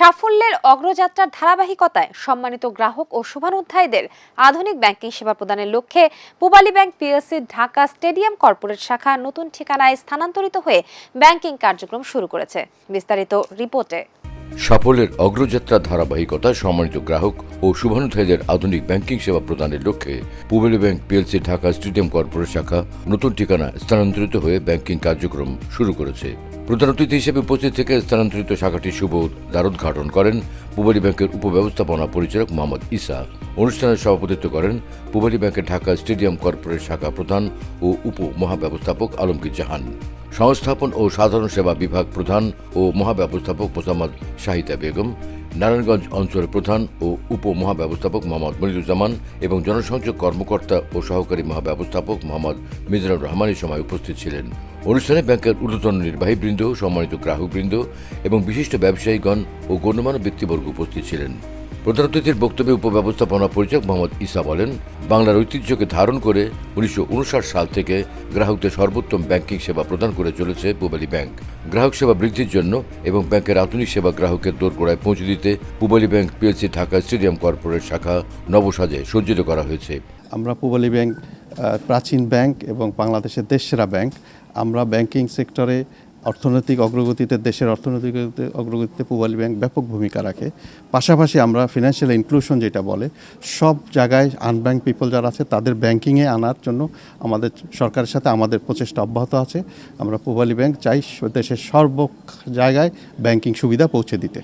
সাফল্যের অগ্রযাত্রার ধারাবাহিকতায় সম্মানিত গ্রাহক ও শুভানুধ্যায়ীদের আধুনিক ব্যাংকিং সেবা প্রদানের লক্ষ্যে Pubali bank PSC Dhaka stadium corporate শাখা নতুন ঠিকানায় স্থানান্তরিত হয়ে ব্যাংকিং কার্যক্রম শুরু করেছে। বিস্তারিত রিপোর্টে। সাফল্যের অগ্রযাত্রা ধারাবাহিকতা সম্মানিত গ্রাহক ও শুভানুধ্যায়ীদের আধুনিক ব্যাংকিং সেবা প্রদানের লক্ষ্যে Pubali bank PLC Dhaka stadium corporate শাখা নতুন ঠিকানা স্থানান্তরিত হয়ে ব্যাংকিং কার্যক্রম শুরু করেছে। প্রধান অতিথি হিসেবে উপস্থিত থেকে স্থানান্তরিত শাখাটি শুভ দ্বারোদ্ঘাটন করেন পুবালী ব্যাংকের উপব্যবস্থাপনা পরিচালক মোহাম্মদ ইসা। অনুষ্ঠানের সভাপতিত্ব করেন পুবালী ব্যাংকের ঢাকা স্টেডিয়াম কর্পোরেট শাখা প্রধান ও উপ মহাব্যবস্থাপক আলমগীর জাহান। সংস্থাপন ও সাধারণ সেবা বিভাগ প্রধান ও মহাব্যবস্থাপক মোসাম্মদ শাহিদা বেগম। নারায়ণগঞ্জ অঞ্চলের প্রধান ও উপমহাব্যবস্থাপক মোহাম্মদ মনিরুজ্জামান এবং জনসংযোগ কর্মকর্তা ও সহকারী মহাব্যবস্থাপক মোহাম্মদ মিজানুর রহমানের সময় উপস্থিত ছিলেন। অনুষ্ঠানে ব্যাংকের ঊর্ধ্বতন নির্বাহীবৃন্দ, সম্মানিত গ্রাহকবৃন্দ এবং বিশিষ্ট ব্যবসায়ীগণ ও গণ্যমান্য ব্যক্তিবর্গ উপস্থিত ছিলেন। প্রধান অতিথির বক্তব্যে উপব্যবস্থাপনা পরিচালক মোহাম্মদ ইসা বলেন, বাংলার ঐতিহ্যকে ধারণ করে উনিশশো উনষাট সাল থেকে গ্রাহকদের সর্বোত্তম ব্যাংকিং সেবা প্রদান করে চলেছে পুবালী ব্যাংক। গ্রাহক সেবা বৃদ্ধির জন্য এবং ব্যাংকের আধুনিক সেবা গ্রাহকের দোরগোড়ায় পৌঁছে দিতে Pubali bank PLC Dhaka stadium corporate শাখা নবসাজে সজ্জিত করা হয়েছে। আমরা পূবালী ব্যাংক প্রাচীন ব্যাংক এবং বাংলাদেশের দেশসেরা ব্যাংক। আমরা ব্যাংকিং সেক্টরে অর্থনৈতিক অগ্রগতিতে, দেশের অর্থনৈতিক অগ্রগতিতে পূবালী ব্যাংক ব্যাপক ভূমিকা রাখে। পাশাপাশি আমরা ফিনান্সিয়াল ইনক্লুশন যেটা বলে, সব জায়গায় আনব্যাংক পিপল যারা আছে, তাদের ব্যাংকিংয়ে আনার জন্য আমাদের সরকারের সাথে আমাদের প্রচেষ্টা অব্যাহত আছে। আমরা পূবালী ব্যাংক চাই দেশের সর্ব জায়গায় ব্যাংকিং সুবিধা পৌঁছে দিতে।